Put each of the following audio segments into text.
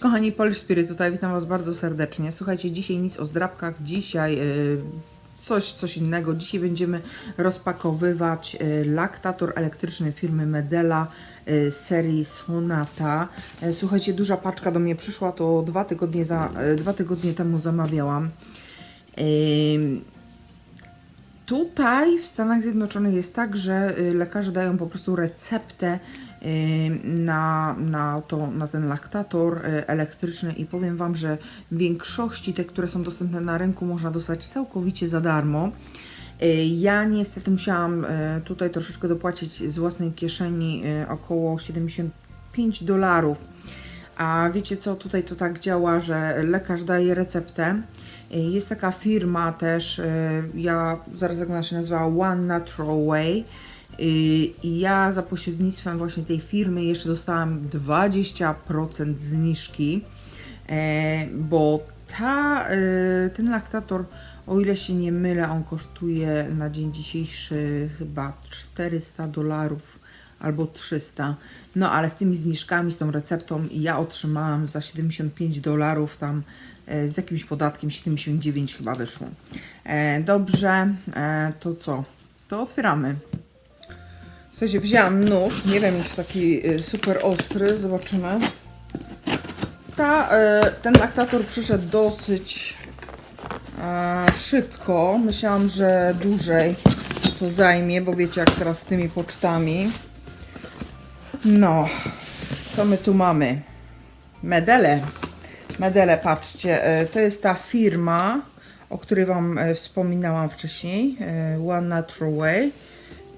kochani, Polish Spirit tutaj, witam Was bardzo serdecznie. Słuchajcie, dzisiaj nic o zdrabkach, dzisiaj yy, coś, coś innego. Dzisiaj będziemy rozpakowywać yy, laktator elektryczny firmy Medela yy, serii Sonata. Yy, słuchajcie, duża paczka do mnie przyszła, to dwa tygodnie, za, yy, dwa tygodnie temu zamawiałam. Tutaj w Stanach Zjednoczonych jest tak, że y, lekarze dają po prostu receptę y, na, na, to, na ten laktator y, elektryczny i powiem Wam, że w większości te, które są dostępne na rynku można dostać całkowicie za darmo. Y, Ja niestety musiałam y, tutaj troszeczkę dopłacić z własnej kieszeni około 75 dolarów. A wiecie co, tutaj to tak działa, że lekarz daje receptę. Jest taka firma też, ja zaraz jak ona się nazywa One Natural Way. Y, I ja za pośrednictwem właśnie tej firmy jeszcze dostałam 20% zniżki, e, bo ta, y, ten laktator, o ile się nie mylę, on kosztuje na dzień dzisiejszy chyba 400 dolarów albo 300. No ale z tymi zniżkami, z tą receptą ja otrzymałam za 75 dolarów tam e, z jakimś podatkiem 79 chyba wyszło. E, dobrze, e, to co? To otwieramy. Słuchajcie, wzięłam nóż, nie wiem czy taki e, super ostry, zobaczymy. Ta, e, ten laktator przyszedł dosyć szybko. Myślałam, że dłużej to zajmie, bo wiecie jak teraz z tymi pocztami. No, co my tu mamy? Medele. Medele, patrzcie, e, to jest ta firma, o której Wam wspominałam wcześniej, One Natural Way.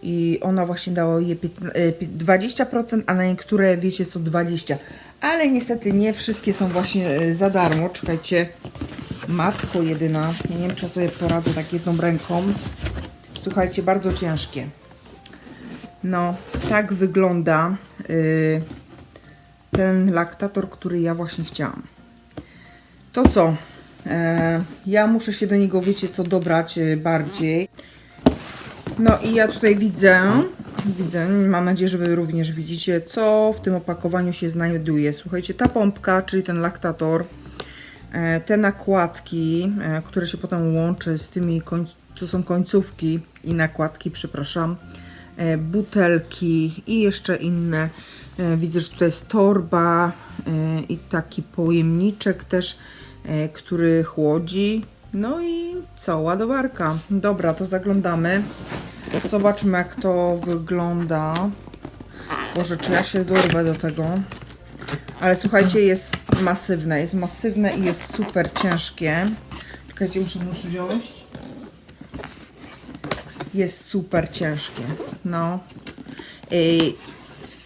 I ona właśnie dała je piętna- e, pi- 20%, a na niektóre wiecie co 20%. Ale niestety nie wszystkie są właśnie e, za darmo. Czekajcie, matko jedyna. Nie wiem, czy sobie poradzę tak jedną ręką. Słuchajcie, bardzo ciężkie. No, tak wygląda y, ten laktator, który ja właśnie chciałam. To co? E, ja muszę się do niego, wiecie co, dobrać bardziej. No i ja tutaj widzę, widzę, mam nadzieję, że Wy również widzicie, co w tym opakowaniu się znajduje. Słuchajcie, ta pompka, czyli ten laktator, e, te nakładki, e, które się potem łączy z tymi, to są końcówki i nakładki, przepraszam, e, butelki i jeszcze inne. Widzę, że tutaj jest torba i taki pojemniczek też, który chłodzi. No i co, ładowarka. Dobra, to zaglądamy. Zobaczmy jak to wygląda. Boże, czy ja się dorwę do tego. Ale słuchajcie, jest masywne, jest masywne i jest super ciężkie. Czekajcie, muszę nóż wziąć. Jest super ciężkie. No. Ej,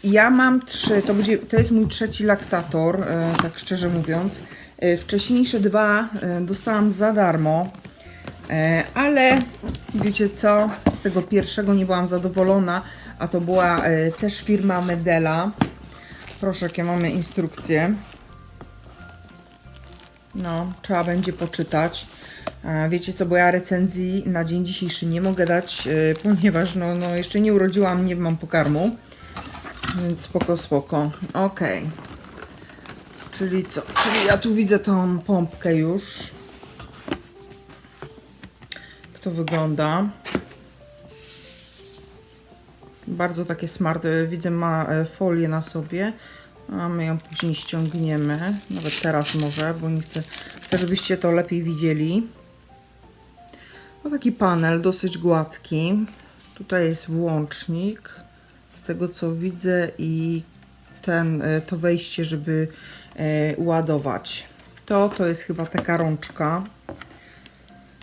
ja mam trzy, to, będzie, to jest mój trzeci laktator, e, tak szczerze mówiąc. E, wcześniejsze dwa dostałam za darmo, ale wiecie co, tego pierwszego nie byłam zadowolona, a to była e, też firma Medela. Proszę, jakie mamy instrukcje. No, trzeba będzie poczytać. Wiecie co, bo ja recenzji na dzień dzisiejszy nie mogę dać, e, ponieważ no, no jeszcze nie urodziłam, nie mam pokarmu. Więc spoko, spoko. Okej. Czyli co? Czyli ja tu widzę tą pompkę już. Jak to wygląda? Bardzo takie smart. Widzę, ma e, folię na sobie. A my ją później ściągniemy. Nawet teraz może, bo nie chcę, chcę żebyście to lepiej widzieli. No taki panel, dosyć gładki. Tutaj jest włącznik, z tego co widzę, i ten, e, to wejście, żeby e, ładować. To, to jest chyba taka rączka.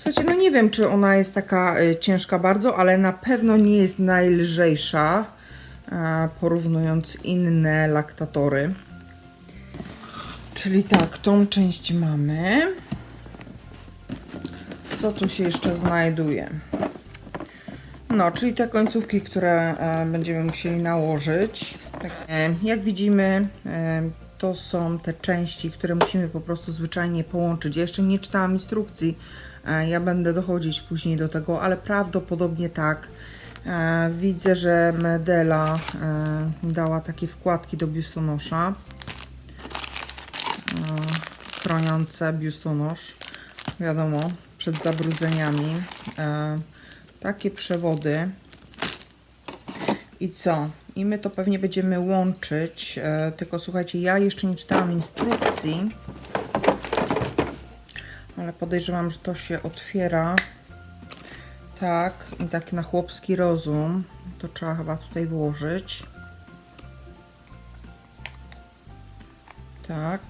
Słuchajcie, no nie wiem, czy ona jest taka e, ciężka bardzo, ale na pewno nie jest najlżejsza, e, porównując inne laktatory. Czyli tak, tą część mamy. Co tu się jeszcze znajduje? No, czyli te końcówki, które e, będziemy musieli nałożyć. E, jak widzimy, to są te części, które musimy po prostu zwyczajnie połączyć. Ja jeszcze nie czytałam instrukcji, ja będę dochodzić później do tego, ale prawdopodobnie tak. E, widzę, że Medela e, dała takie wkładki do biustonosza. chroniące biustonosz, wiadomo, przed zabrudzeniami. E, takie przewody. I co? I my to pewnie będziemy łączyć. E, tylko słuchajcie, ja jeszcze nie czytałam instrukcji. Ale podejrzewam, że to się otwiera. Tak, i tak na chłopski rozum. To trzeba chyba tutaj włożyć. Tak.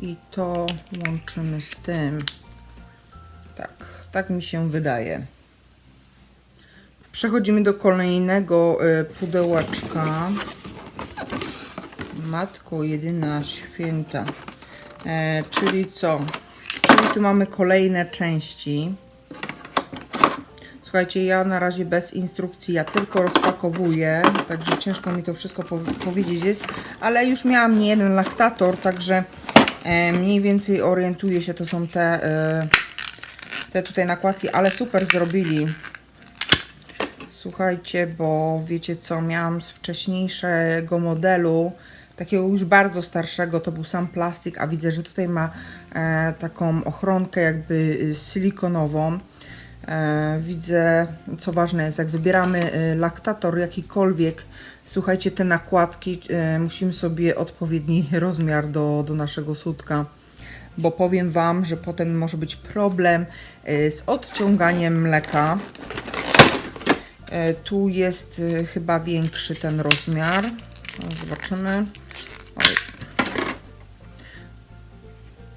I to łączymy z tym. Tak, tak mi się wydaje. Przechodzimy do kolejnego y, pudełeczka. Matko jedyna święta. E, czyli co? Czyli tu mamy kolejne części. Słuchajcie, ja na razie bez instrukcji, ja tylko rozpakowuję, także ciężko mi to wszystko po powiedzieć jest, ale już miałam nie jeden laktator, także e, mniej więcej orientuję się, to są te, e, te tutaj nakładki, ale super zrobili. Słuchajcie, bo wiecie co, miałam z wcześniejszego modelu, takiego już bardzo starszego, to był sam plastik, a widzę, że tutaj ma e, taką ochronkę jakby y, silikonową. E, widzę, co ważne jest, jak wybieramy e, laktator jakikolwiek, słuchajcie, te nakładki e, musimy sobie odpowiedni rozmiar do, do naszego sutka, bo powiem Wam, że potem może być problem z odciąganiem mleka. E, Tu jest chyba większy ten rozmiar. Zobaczymy. Oj.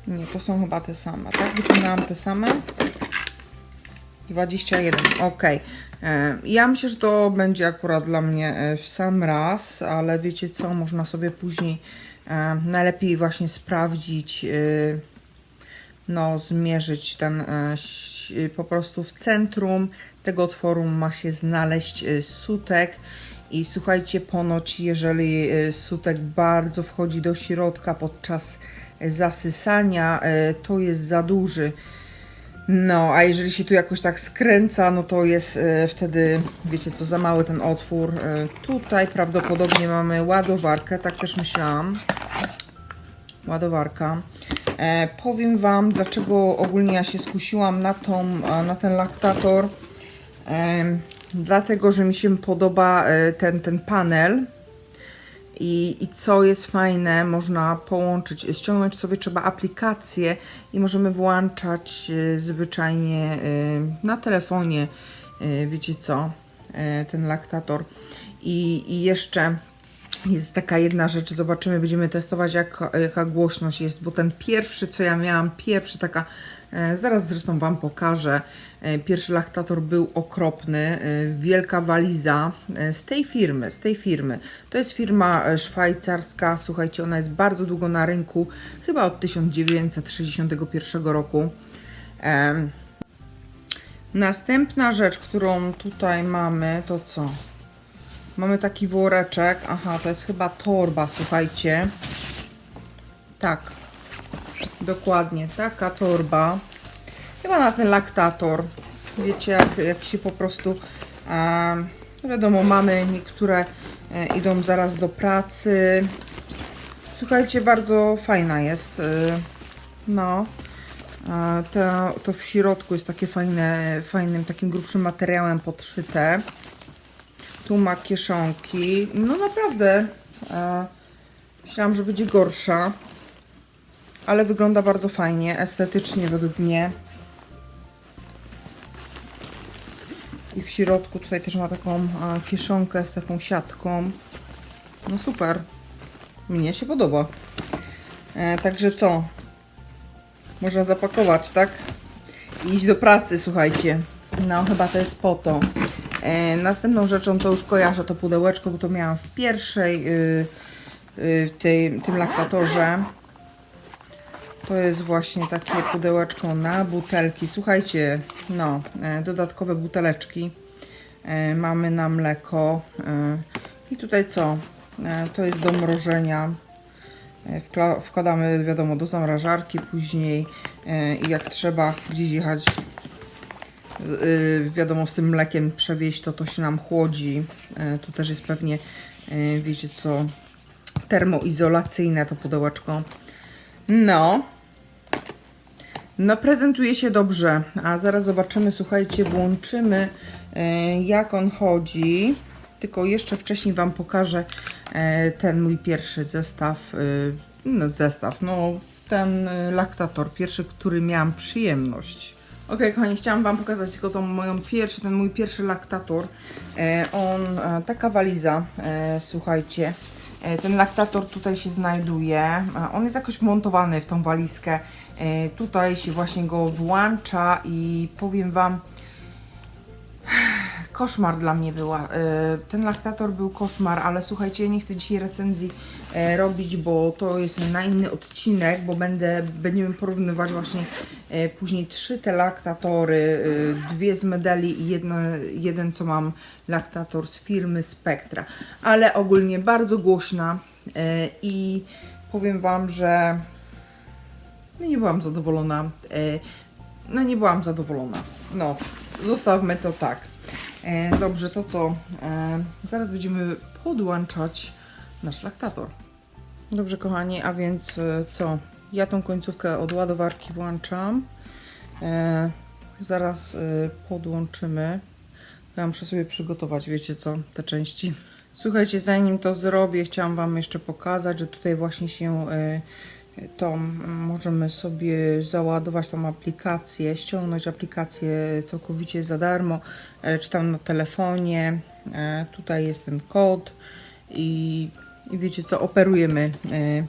Nie, to są chyba te same, tak? Wyciągnęłam te same. 21, ok. E, Ja myślę, że to będzie akurat dla mnie e, w sam raz, ale wiecie co, można sobie później e, najlepiej właśnie sprawdzić, no zmierzyć ten po prostu w centrum tego otworu ma się znaleźć sutek i słuchajcie, ponoć jeżeli e, sutek bardzo wchodzi do środka podczas e, zasysania, e, to jest za duży. No, a jeżeli się tu jakoś tak skręca, no to jest wtedy, wiecie co, za mały ten otwór. Tutaj prawdopodobnie mamy ładowarkę, tak też myślałam. Ładowarka. E, powiem Wam, dlaczego ogólnie ja się skusiłam na, tą, na ten laktator. E, dlatego, że mi się podoba e, ten, ten panel. I, I co jest fajne, można połączyć, ściągnąć sobie trzeba aplikację i możemy włączać e, zwyczajnie e, na telefonie, wiecie co, ten laktator. I, I jeszcze jest taka jedna rzecz, zobaczymy, będziemy testować jaka, jaka głośność jest, bo ten pierwszy, co ja miałam, pierwszy taka, zaraz zresztą Wam pokażę, e, pierwszy laktator był okropny, e, wielka waliza e, z tej firmy, z tej firmy. To jest firma e, szwajcarska, słuchajcie, ona jest bardzo długo na rynku, chyba od 1961 roku. Następna rzecz, którą tutaj mamy, to co? Mamy taki woreczek. Aha, to jest chyba torba, słuchajcie. Tak. Dokładnie, taka torba. Chyba na ten laktator. Wiecie, jak, jak się po prostu. em, no wiadomo, mamy niektóre e, idą zaraz do pracy. Słuchajcie, bardzo fajna jest. e, no. E, To, to w środku jest takie fajne, fajnym, takim grubszym materiałem podszyte. Tu ma kieszonki. No naprawdę. E, myślałam, że będzie gorsza. Ale wygląda bardzo fajnie, estetycznie według mnie. I w środku tutaj też ma taką e, kieszonkę z taką siatką. No super. Mnie się podoba. E, także co? Można zapakować, tak? I iść do pracy, słuchajcie. No, chyba to jest po to. E, następną rzeczą to już kojarzę to pudełeczko, bo to miałam w pierwszej y, y, tej, tym laktatorze. To jest właśnie takie pudełeczko na butelki. Słuchajcie, no, e, dodatkowe buteleczki. E, mamy na mleko. E, I tutaj co? To jest do mrożenia. Wkładamy, wiadomo, do zamrażarki później i jak trzeba gdzieś jechać, wiadomo, z tym mlekiem przewieźć, to to się nam chłodzi. To też jest pewnie, wiecie co, termoizolacyjne to pudełeczko. No. No, prezentuje się dobrze. A zaraz zobaczymy, słuchajcie, włączymy e, jak on chodzi. Tylko jeszcze wcześniej Wam pokażę e, ten mój pierwszy zestaw. e, No, zestaw, no ten laktator, pierwszy, który miałam przyjemność. Ok, kochani, chciałam Wam pokazać tylko tą moją pierwszy, ten mój pierwszy laktator. On, taka waliza, słuchajcie. E, Ten laktator tutaj się znajduje. E, On jest jakoś montowany w tą walizkę. E, Tutaj się właśnie go włącza i powiem Wam, koszmar dla mnie była. Ten laktator był koszmar, ale słuchajcie, nie chcę dzisiaj recenzji robić, bo to jest na inny odcinek, bo będę, będziemy porównywać właśnie e, później trzy te laktatory, e, dwie z medali i jedno, jeden, co mam laktator z firmy Spectra. Ale ogólnie bardzo głośna e, i powiem Wam, że no nie byłam zadowolona. E, No nie byłam zadowolona. No, zostawmy to tak. E, Dobrze, to co? E, Zaraz będziemy podłączać nasz laktator. Dobrze, kochani, a więc e, co? Ja tą końcówkę od ładowarki włączam. E, Zaraz e, podłączymy. Ja muszę sobie przygotować, wiecie co, te części. Słuchajcie, zanim to zrobię, chciałam Wam jeszcze pokazać, że tutaj właśnie się e, tą możemy sobie załadować tą aplikację, ściągnąć aplikację całkowicie za darmo, e, czy tam na telefonie. E, Tutaj jest ten kod i, i wiecie co, operujemy e,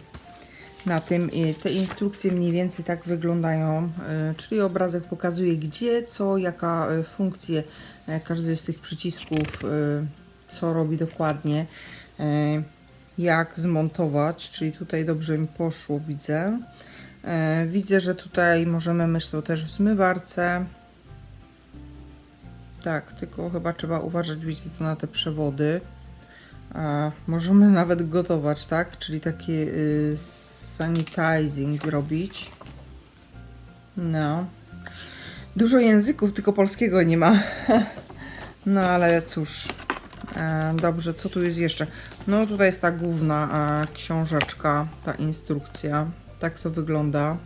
na tym. Te instrukcje mniej więcej tak wyglądają, e, czyli obrazek pokazuje gdzie, co, jaka e, funkcje e, każdy z tych przycisków, co robi dokładnie, jak zmontować, czyli tutaj dobrze mi poszło, widzę. Widzę, że tutaj możemy to też w zmywarce. Tak, tylko chyba trzeba uważać, wiecie co, na te przewody. A, możemy nawet gotować, tak? Czyli takie y, sanitizing robić. No. Dużo języków, tylko polskiego nie ma. No ale cóż. E, dobrze, co tu jest jeszcze? No tutaj jest ta główna e, książeczka, ta instrukcja. Tak to wygląda.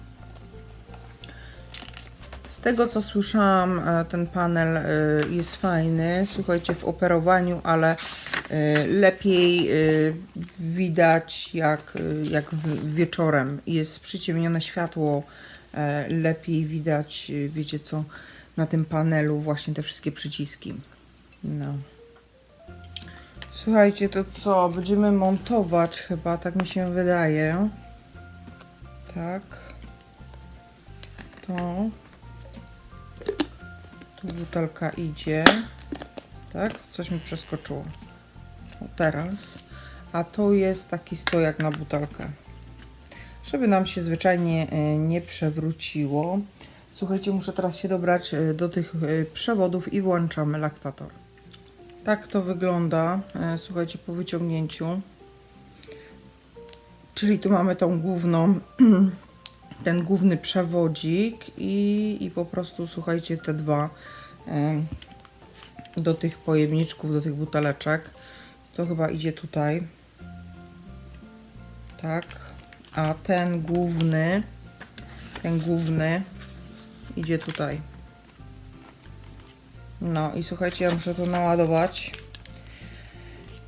Z tego co słyszałam, e, ten panel e, jest fajny, słuchajcie, w operowaniu, ale lepiej e, widać jak, e, jak wieczorem. Jest przyciemnione światło, lepiej widać, wiecie co, na tym panelu właśnie te wszystkie przyciski. No. Słuchajcie, to co? Będziemy montować chyba, tak mi się wydaje. Tak. To. Tu butelka idzie. Tak? Coś mi przeskoczyło. Teraz. A to jest taki stojak na butelkę. Żeby nam się zwyczajnie e, nie przewróciło. Słuchajcie, muszę teraz się dobrać e, do tych e, przewodów i włączamy laktator. Tak to wygląda, słuchajcie, po wyciągnięciu. Czyli tu mamy tą główną, ten główny przewodzik i, i po prostu, słuchajcie, te dwa do tych pojemniczków, do tych buteleczek. To chyba idzie tutaj. Tak. A ten główny, ten główny idzie tutaj. No i słuchajcie, ja muszę to naładować.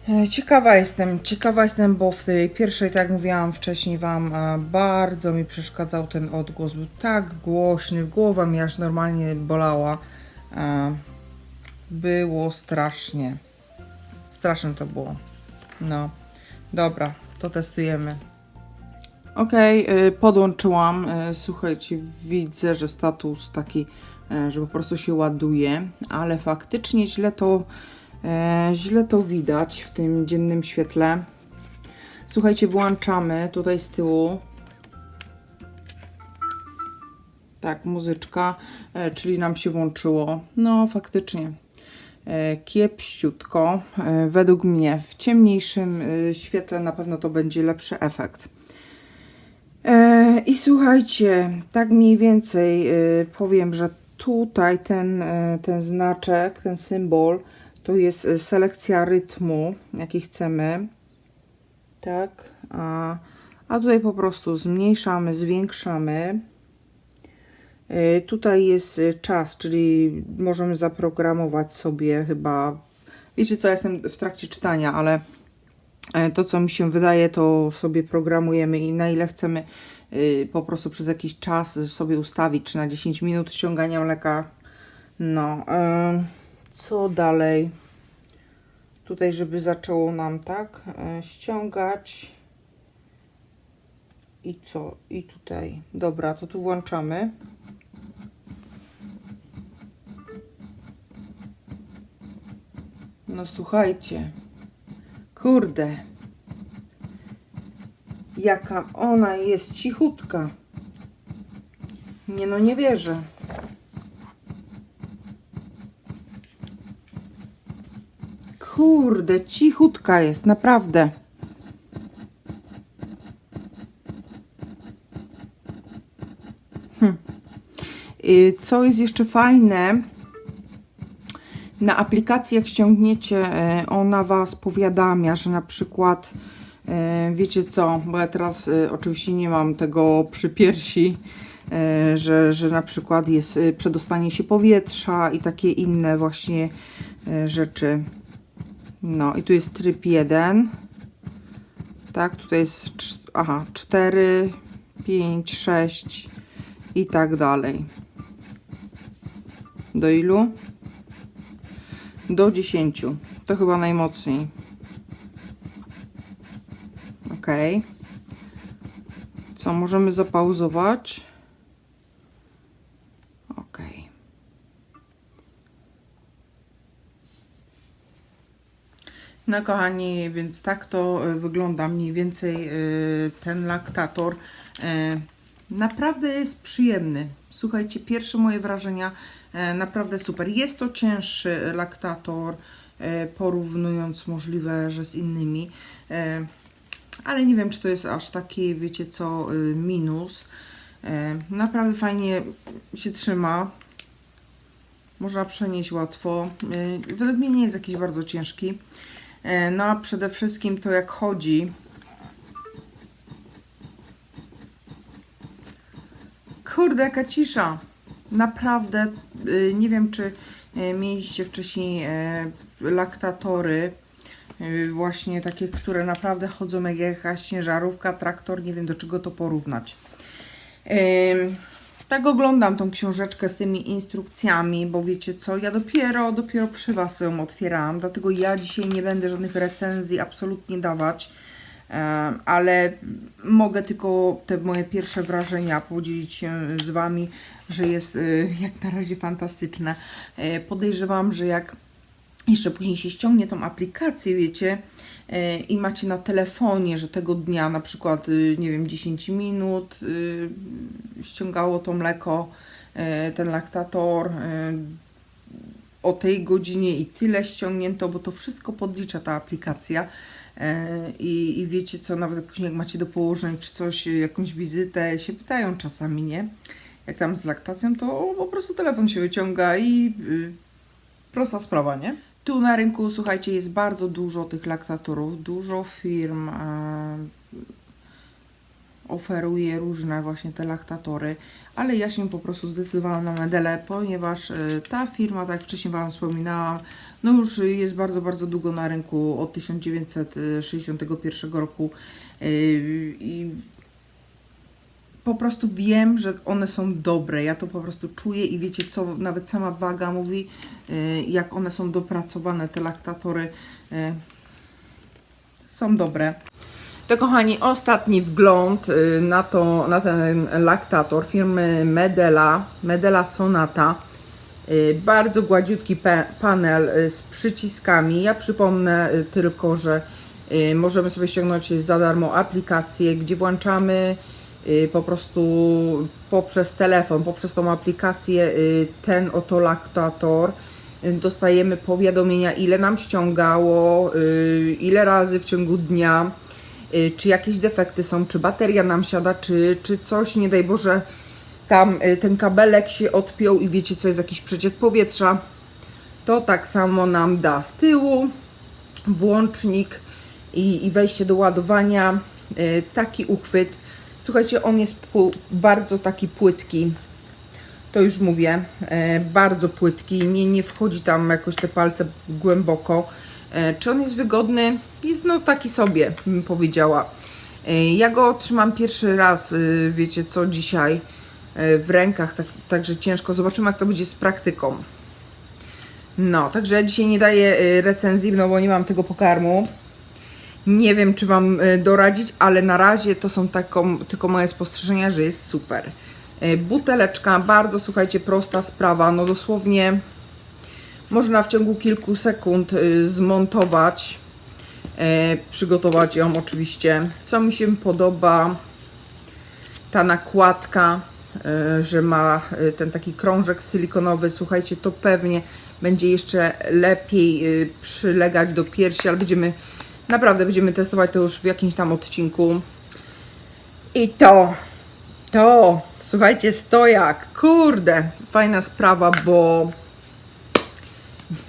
E, Ciekawa jestem, ciekawa jestem, bo w tej pierwszej, tak jak mówiłam wcześniej Wam, e, bardzo mi przeszkadzał ten odgłos. Był tak głośny, głowa mi aż normalnie bolała. E, Było strasznie. Straszne to było. No, dobra, to testujemy. Y, podłączyłam. Y, Słuchajcie, widzę, że status taki, y, że po prostu się ładuje, ale faktycznie źle to, e, źle to widać w tym dziennym świetle. Słuchajcie, włączamy tutaj z tyłu. Tak, muzyczka, czyli nam się włączyło. No, faktycznie. E, Kiepściutko. E, Według mnie w ciemniejszym e, świetle na pewno to będzie lepszy efekt. I słuchajcie, tak mniej więcej powiem, że tutaj ten, ten znaczek, ten symbol, to jest selekcja rytmu, jaki chcemy. Tak, a, a tutaj po prostu zmniejszamy, zwiększamy. Y, Tutaj jest y, czas, czyli możemy zaprogramować sobie chyba. Wiecie co, ja jestem w trakcie czytania, ale e, to co mi się wydaje, to sobie programujemy i na ile chcemy po prostu przez jakiś czas sobie ustawić, czy na 10 minut ściągania mleka. No, e, co dalej? Tutaj, żeby zaczęło nam tak e, ściągać. I co? I tutaj. Dobra, to tu włączamy. No słuchajcie. Kurde. Jaka ona jest cichutka. Nie no, nie wierzę. Kurde, cichutka jest, naprawdę. Hm. Y, Co jest jeszcze fajne, na aplikacji jak ściągniecie, e, ona Was powiadamia, że na przykład, e, wiecie co, bo ja teraz e, oczywiście nie mam tego przy piersi, że, że na przykład jest przedostanie się powietrza i takie inne właśnie rzeczy. No i tu jest tryb 1. Tak, tutaj jest, aha, 4, 5, 6 i tak dalej. Do ilu? Do 10. To chyba najmocniej. Ok. Co, możemy zapauzować? Ok. No kochani, więc tak to y, wygląda mniej więcej y, ten laktator. Y, Naprawdę jest przyjemny. Słuchajcie, pierwsze moje wrażenia e, naprawdę super. Jest to cięższy laktator, e, porównując możliwe, że z innymi, e, ale nie wiem, czy to jest aż taki, wiecie co, minus. Naprawdę fajnie się trzyma. Można przenieść łatwo. Według mnie nie jest jakiś bardzo ciężki. No a przede wszystkim to jak chodzi. Kurde, jaka cisza. Naprawdę, y, nie wiem czy y, mieliście wcześniej e, laktatory, y, właśnie takie, które naprawdę chodzą jak jakaś ciężarówka, traktor, nie wiem do czego to porównać. Tak oglądam tą książeczkę z tymi instrukcjami, bo wiecie co, ja dopiero, dopiero przy Was ją otwierałam, dlatego ja dzisiaj nie będę żadnych recenzji absolutnie dawać, ale mogę tylko te moje pierwsze wrażenia podzielić się z Wami, że jest y, jak na razie fantastyczne. E, Podejrzewam, że jak jeszcze później się ściągnie tą aplikację, wiecie, e, i macie na telefonie, że tego dnia na przykład, nie wiem, 10 minut ściągało to mleko, e, ten laktator, e, o tej godzinie i tyle ściągnięto, bo to wszystko podlicza ta aplikacja. E, I, I wiecie co, nawet później jak macie do położeń czy coś, jakąś wizytę, się pytają czasami, nie? Jak tam z laktacją, to po prostu telefon się wyciąga i y, prosta sprawa, nie? Tu na rynku, słuchajcie, jest bardzo dużo tych laktatorów, dużo firm e, oferuje różne właśnie te laktatory, ale ja się po prostu zdecydowałam na Medele, ponieważ e, ta firma, tak jak wcześniej Wam wspominałam, no już jest bardzo, bardzo długo na rynku, od 1961 roku e, i po prostu wiem, że one są dobre. Ja to po prostu czuję i wiecie co, nawet sama waga mówi, y, jak one są dopracowane, te laktatory są dobre. To kochani, ostatni wgląd y, na, to, na ten laktator firmy Medela, Medela Sonata. Y, Bardzo gładziutki panel y, z przyciskami. Ja przypomnę tylko, że możemy sobie ściągnąć za darmo aplikację, gdzie włączamy po prostu poprzez telefon, poprzez tą aplikację ten oto laktator. Dostajemy powiadomienia, ile nam ściągało, ile razy w ciągu dnia, czy jakieś defekty są, czy bateria nam siada, czy, czy coś, nie daj Boże, tam y, ten kabelek się odpiął i wiecie co, jest jakiś przeciek powietrza, to tak samo nam da z tyłu włącznik i, i wejście do ładowania. Y, taki uchwyt. Słuchajcie, on jest bardzo taki płytki. To już mówię, bardzo płytki, nie, nie wchodzi tam jakoś te palce głęboko. E, czy on jest wygodny? Jest no taki sobie, bym powiedziała. E, ja go trzymam pierwszy raz, y, wiecie co, dzisiaj e, w rękach, tak, także ciężko. Zobaczymy jak to będzie z praktyką. No, także ja dzisiaj nie daję y, recenzji, no bo nie mam tego pokarmu. Nie wiem, czy Wam y, doradzić, ale na razie to są taką, tylko moje spostrzeżenia, że jest super. Buteleczka, bardzo słuchajcie, prosta sprawa, no dosłownie można w ciągu kilku sekund y, zmontować, y, przygotować ją oczywiście. Co mi się podoba, ta nakładka, y, że ma y, ten taki krążek silikonowy, słuchajcie, to pewnie będzie jeszcze lepiej y, przylegać do piersi, ale będziemy, naprawdę będziemy testować to już w jakimś tam odcinku. I to, to, słuchajcie, stojak, kurde, fajna sprawa, bo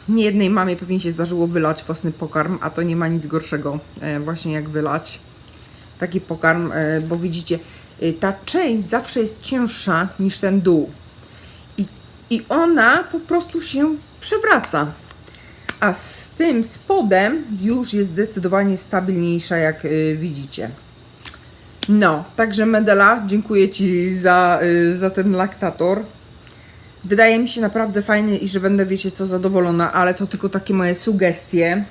nie jednej mamie pewnie się zdarzyło wylać własny pokarm, a to nie ma nic gorszego e, właśnie jak wylać taki pokarm, e, bo widzicie, e, ta część zawsze jest cięższa niż ten dół. I, I ona po prostu się przewraca. A z tym spodem już jest zdecydowanie stabilniejsza, jak widzicie. No, także Medela, dziękuję Ci za, za ten laktator. Wydaje mi się naprawdę fajny i że będę, wiecie co, zadowolona, ale to tylko takie moje sugestie.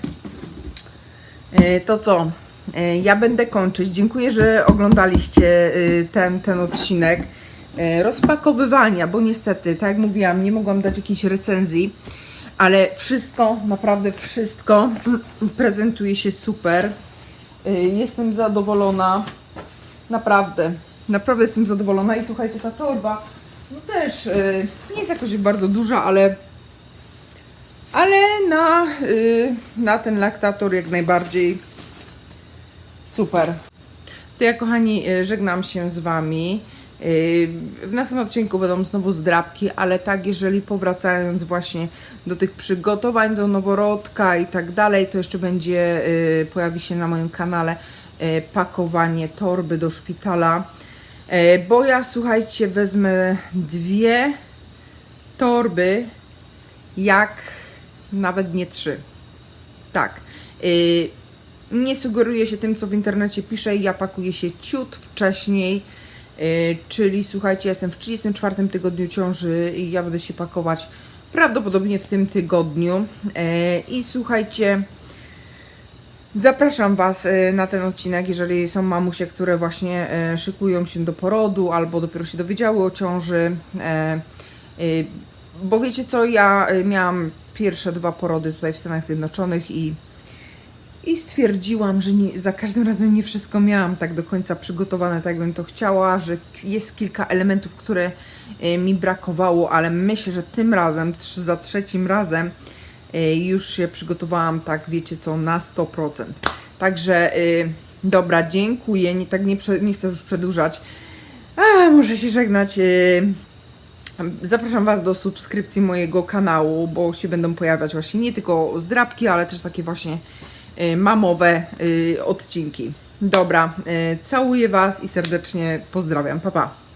Y, To co? Y, Ja będę kończyć. Dziękuję, że oglądaliście y, ten, ten odcinek rozpakowywania, bo niestety, tak jak mówiłam, nie mogłam dać jakiejś recenzji, ale wszystko, naprawdę wszystko prezentuje się super. Jestem zadowolona. Naprawdę, naprawdę jestem zadowolona i słuchajcie, ta torba no też y, nie jest jakoś bardzo duża, ale ale na, y, na ten laktator jak najbardziej super. To ja kochani y, żegnam się z Wami. Y, W następnym odcinku będą znowu zdrabki, ale tak, jeżeli powracając właśnie do tych przygotowań do noworodka i tak dalej, to jeszcze będzie, y, pojawi się na moim kanale pakowanie torby do szpitala. Y, Bo ja słuchajcie, wezmę dwie torby, jak nawet nie trzy. Tak. Y, nie sugeruję się tym, co w internecie piszę, ja pakuję się ciut wcześniej, y, czyli słuchajcie, jestem w 34 tygodniu ciąży i ja będę się pakować prawdopodobnie w tym tygodniu. I słuchajcie, zapraszam Was y, na ten odcinek, jeżeli są mamusie, które właśnie y, szykują się do porodu albo dopiero się dowiedziały o ciąży. y, y, Bo wiecie co, ja miałam pierwsze dwa porody tutaj w Stanach Zjednoczonych i i stwierdziłam, że nie, za każdym razem nie wszystko miałam tak do końca przygotowane, tak jakbym to chciała, że jest kilka elementów, które e, mi brakowało, ale myślę, że tym razem, za trzecim razem e, już się przygotowałam, tak wiecie co, na 100%. Także e, dobra, dziękuję, nie, tak nie, nie chcę już przedłużać. A, muszę się żegnać. e, Zapraszam Was do subskrypcji mojego kanału, bo się będą pojawiać właśnie nie tylko zdrabki, ale też takie właśnie y, mamowe y, odcinki. Dobra, y, całuję Was i serdecznie pozdrawiam. Pa, pa.